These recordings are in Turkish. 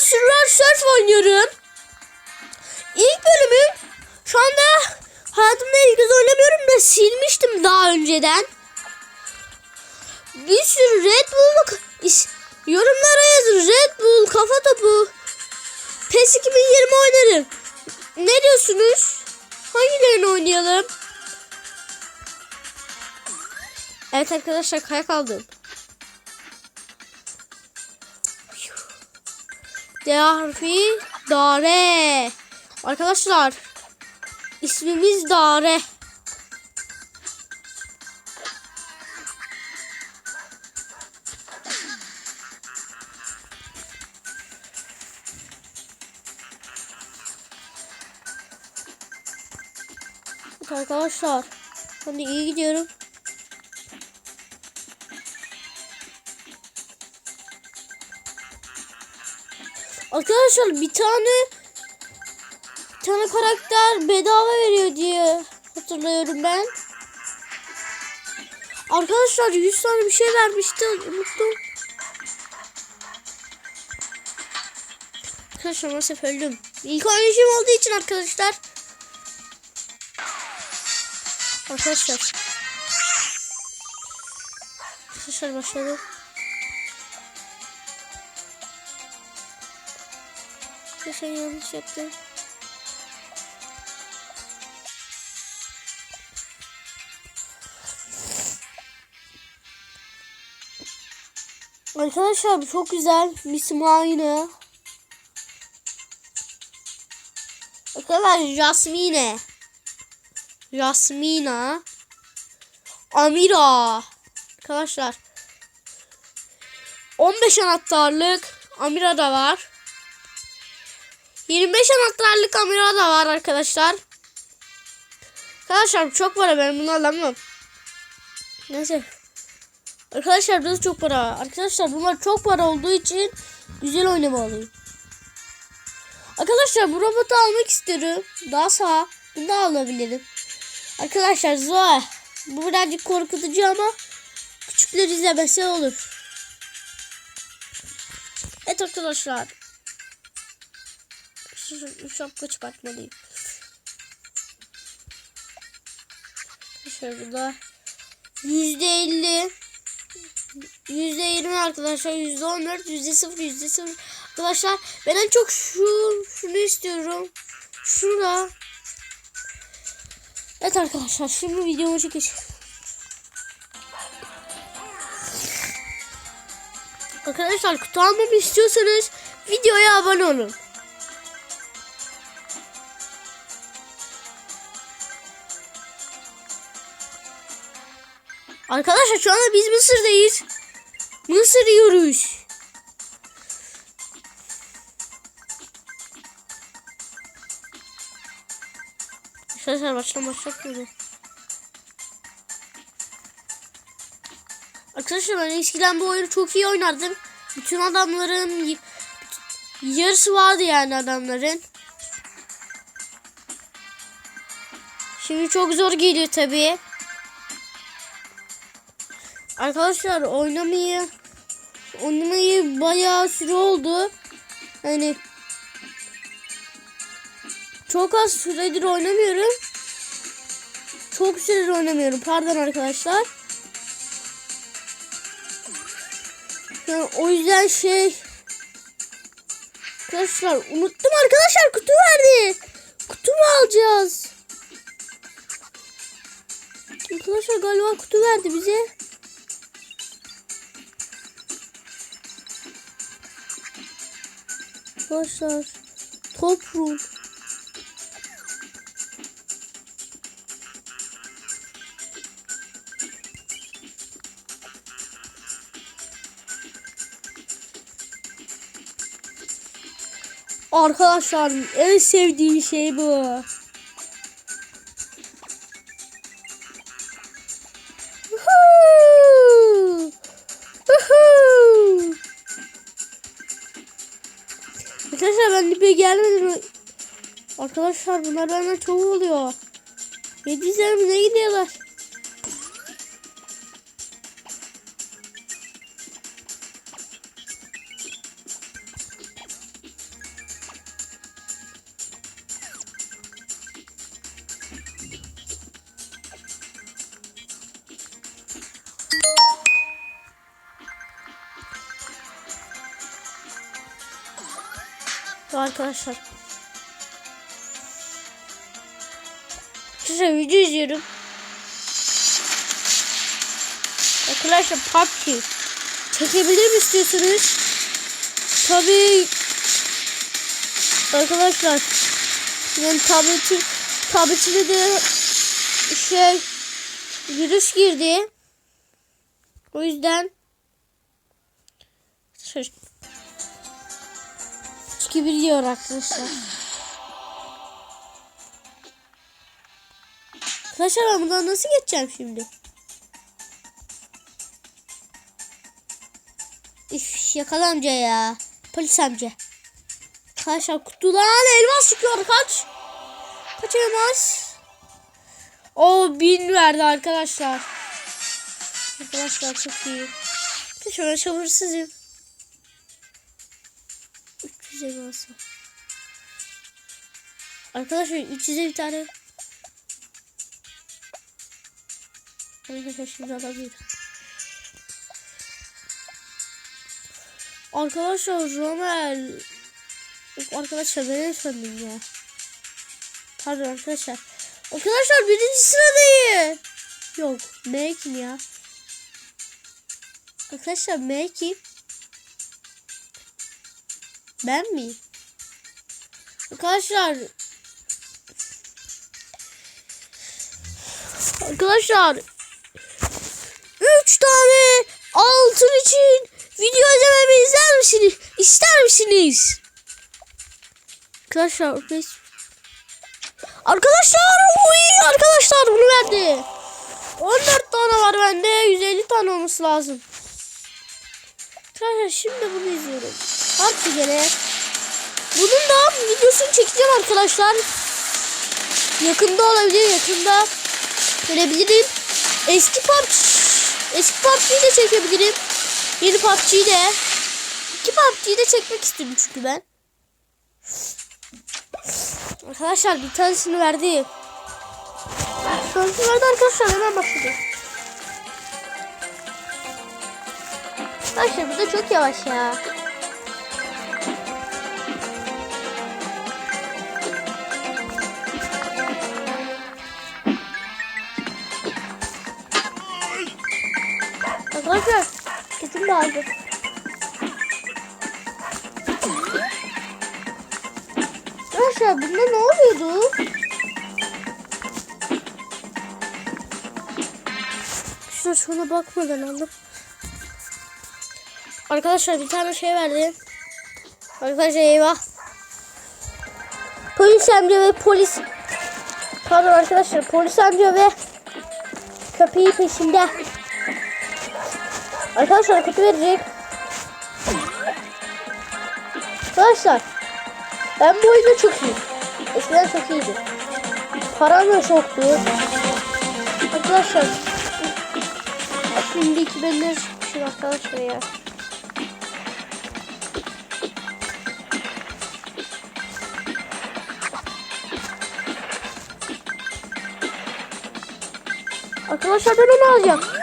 Survivor Surf oynuyorum. İlk bölümü şu anda hayatımda ilk kez oynamıyorum da silmiştim daha önceden. Bir sürü Red Bull yorumlara yazın. Red Bull, kafa topu. PES 2020 oynarım. Ne diyorsunuz? Hangilerini oynayalım? Evet arkadaşlar kayak aldım. D harfi Dare. Arkadaşlar ismimiz Dare. Arkadaşlar de iyi gidiyorum. Arkadaşlar bir tane bir tane karakter bedava veriyor diye hatırlıyorum ben. Arkadaşlar 100 tane bir şey vermişti unuttum. Arkadaşlar maalesef öldüm. İlk oynayışım olduğu için arkadaşlar. Arkadaşlar. Arkadaşlar başladı. Bir şey yanlış yaptım. Arkadaşlar çok güzel. Misim aynı. Arkadaşlar Jasmine. Jasmina. Amira. Arkadaşlar. 15 anahtarlık Amira da var. 25 anahtarlık Amira da var arkadaşlar. Arkadaşlar çok para ben bunu alamam. Neyse. Arkadaşlar burada çok para. Arkadaşlar bunlar çok para olduğu için güzel oynamalıyım. Arkadaşlar bu robotu almak istiyorum. Daha sağ. Bunu da alabilirim. Arkadaşlar zor. Bu birazcık korkutucu ama küçükler izlemesi olur. Evet arkadaşlar. Şu, şapka çıkartmalıyım. Burada yüzde elli. Yüzde yirmi arkadaşlar. Yüzde on dört. Yüzde sıfır. Yüzde sıfır. Arkadaşlar ben en çok şu şunu istiyorum. Şurada. Evet arkadaşlar şimdi videomu çekeceğim. Arkadaşlar kutu almamı istiyorsanız videoya abone olun Arkadaşlar şu anda biz Mısır'dayız. Mısır yiyoruz. Arkadaşlar baştan başlatmıyor. Arkadaşlar ben eskiden bu oyunu çok iyi oynardım. Bütün adamların yarısı vardı yani adamların. Şimdi çok zor geliyor tabii. Arkadaşlar oynamayı oynamayı bayağı süre oldu. Hani çok az süredir oynamıyorum. Çok süredir oynamıyorum. Pardon arkadaşlar. Yani o yüzden şey Arkadaşlar unuttum arkadaşlar kutu verdi. Kutu mu alacağız? Arkadaşlar galiba kutu verdi bize. Arkadaşlar top rul. Arkadaşlar en sevdiğim şey bu. Arkadaşlar bunlar benden çoğu oluyor. Ve dizlerimize gidiyorlar. Arkadaşlar Arkadaşlar video izliyorum. Arkadaşlar PUBG. Çekebilir mi istiyorsunuz? Tabii. Arkadaşlar. Yani tableti, tabletine de şey virüs girdi. O yüzden çıkabiliyor arkadaşlar. Arkadaşlar ben buradan nasıl geçeceğim şimdi? Üf yakala amca ya. Polis amca. Arkadaşlar kutudan elmas çıkıyor kaç. Kaç elmas? O bin verdi arkadaşlar. Arkadaşlar çok iyi. Şöyle sabırsızım. 300 elması. Arkadaşlar 300'e bir tane. Arkadaşlar şimdi alabilirim. Arkadaşlar Romel. Arkadaşlar ben en sandım ya. Pardon arkadaşlar. Arkadaşlar birinci sıradayım. Yok M kim ya? Arkadaşlar M? Ben miyim? Arkadaşlar Arkadaşlar 3 tane altın için video izlememi izler misiniz? İster misiniz? Arkadaşlar. Arkadaşlar uy arkadaşlar bunu verdi. 14 tane var bende 150 tane olması lazım. Arkadaşlar şimdi bunu izliyorum. Hadi gene. Bunun da videosunu çekeceğim arkadaşlar. Yakında olabilir yakında. Görebilirim. Eski PUBG. Eski PUBG'yi de çekebilirim. Yeni PUBG'yi de. İki PUBG'yi de çekmek istiyorum çünkü ben. Arkadaşlar bir tanesini verdi. Tanesini verdi arkadaşlar hemen başladı. Arkadaşlar bu da çok yavaş ya. Arkadaşlar kesin aldı. Arkadaşlar bunda ne oluyordu? Şuna şuna bakmadan aldım. Arkadaşlar bir tane şey verdi. Arkadaşlar eyvah. Polis amca ve polis. Pardon arkadaşlar polis amca ve köpeği peşinde. Arkadaşlar kutu verecek. Arkadaşlar ben bu oyunda çok iyiyim. Eskiden çok iyiydim. Param da çoktu. Arkadaşlar şimdi 2000'ler çıkmışım arkadaşlar ya. Arkadaşlar ben onu alacağım.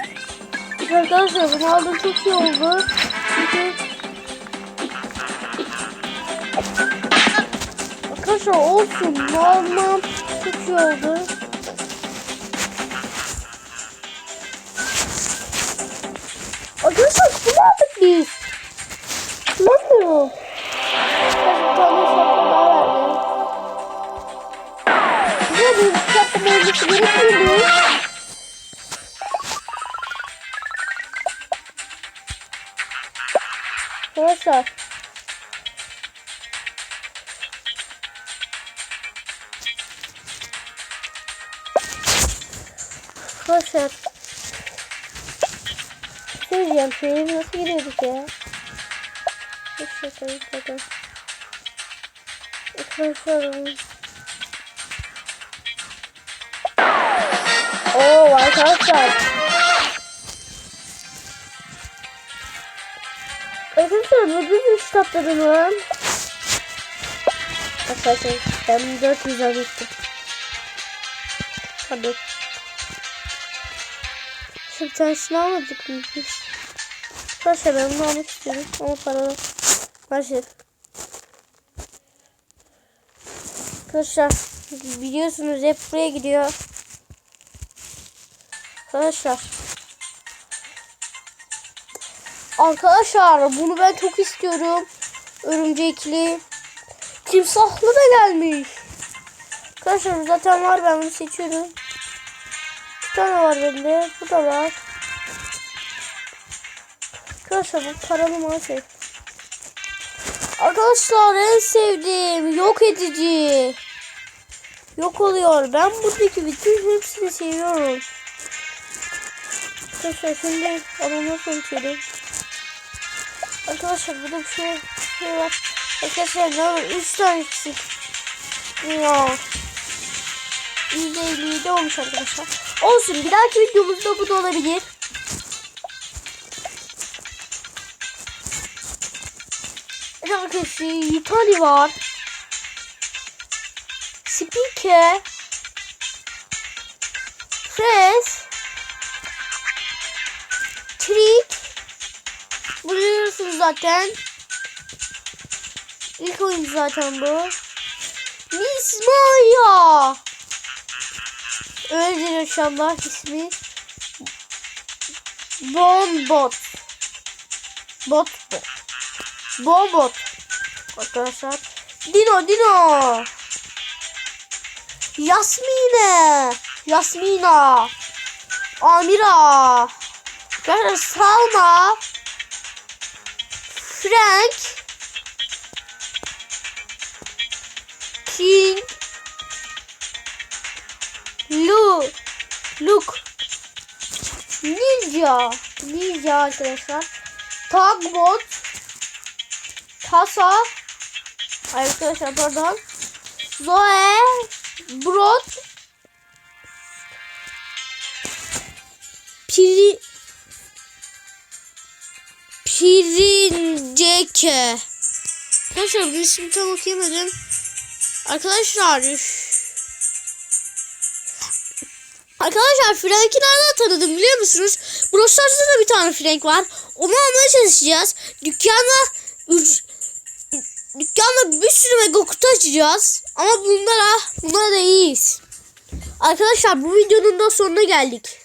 Arkadaşlar bunu aldım çok iyi oldu. Çünkü Arkadaşlar olsun almam çok iyi oldu. Arkadaşlar bunu aldık biz. Nasıl? Bir tane şapka daha verdi. Güzel bir şapka olması gerekmiyor Arkadaşlar. Arkadaşlar. Şey diyeceğim. Şeye nasıl giriyorduk ya? Hiç şey tanıtmadım. Arkadaşlar. Oo arkadaşlar. Arkadaşlar bu bir kitapları mı? Arkadaşlar ben 400 almıştım. Hadi. Şu bir tanesini almadık mı biz? Arkadaşlar ben bunu almak istiyorum ama para maalesef. Arkadaşlar biliyorsunuz hep buraya gidiyor. Arkadaşlar. Arkadaşlar bunu ben çok istiyorum. Örümcekli. Timsahlı da gelmiş. Arkadaşlar zaten var ben bunu seçiyorum. Bir tane var bende. Bu da var. Arkadaşlar bu paralı maalesef. Arkadaşlar en sevdiğim yok edici. Yok oluyor. Ben buradaki bütün hepsini seviyorum. Arkadaşlar şimdi adamı konuşuyorum. Arkadaşlar burada bir şey, şey var. Arkadaşlar ne var? 3 tane eksik. Ya. %57 olmuş arkadaşlar. Olsun bir dahaki videomuzda bu da olabilir. Arkadaşlar Yutani var. Speaker. Zaten. İlk oyun zaten bu. Miss Maya. İnşallah ismi. Bombot. Bot bu. Bombot. Arkadaşlar. Dino Dino. Yasmine. Yasmina. Amira. Arkadaşlar Salma. Frank. King. Lu. Luke. Ninja. Ninja arkadaşlar. Tagbot. Tasa. Arkadaşlar pardon. Zoe. Brot. Piri. Pirinceke. Arkadaşlar bu ismi tam okuyamadım. Arkadaşlar. Arkadaşlar Frank'i nereden tanıdım biliyor musunuz? Brawl Stars'ta da bir tane Frank var. Onu almaya çalışacağız. Dükkanda dükkanda bir sürü mega kutu açacağız. Ama bunlara bunlara da iyiyiz. Arkadaşlar bu videonun da sonuna geldik.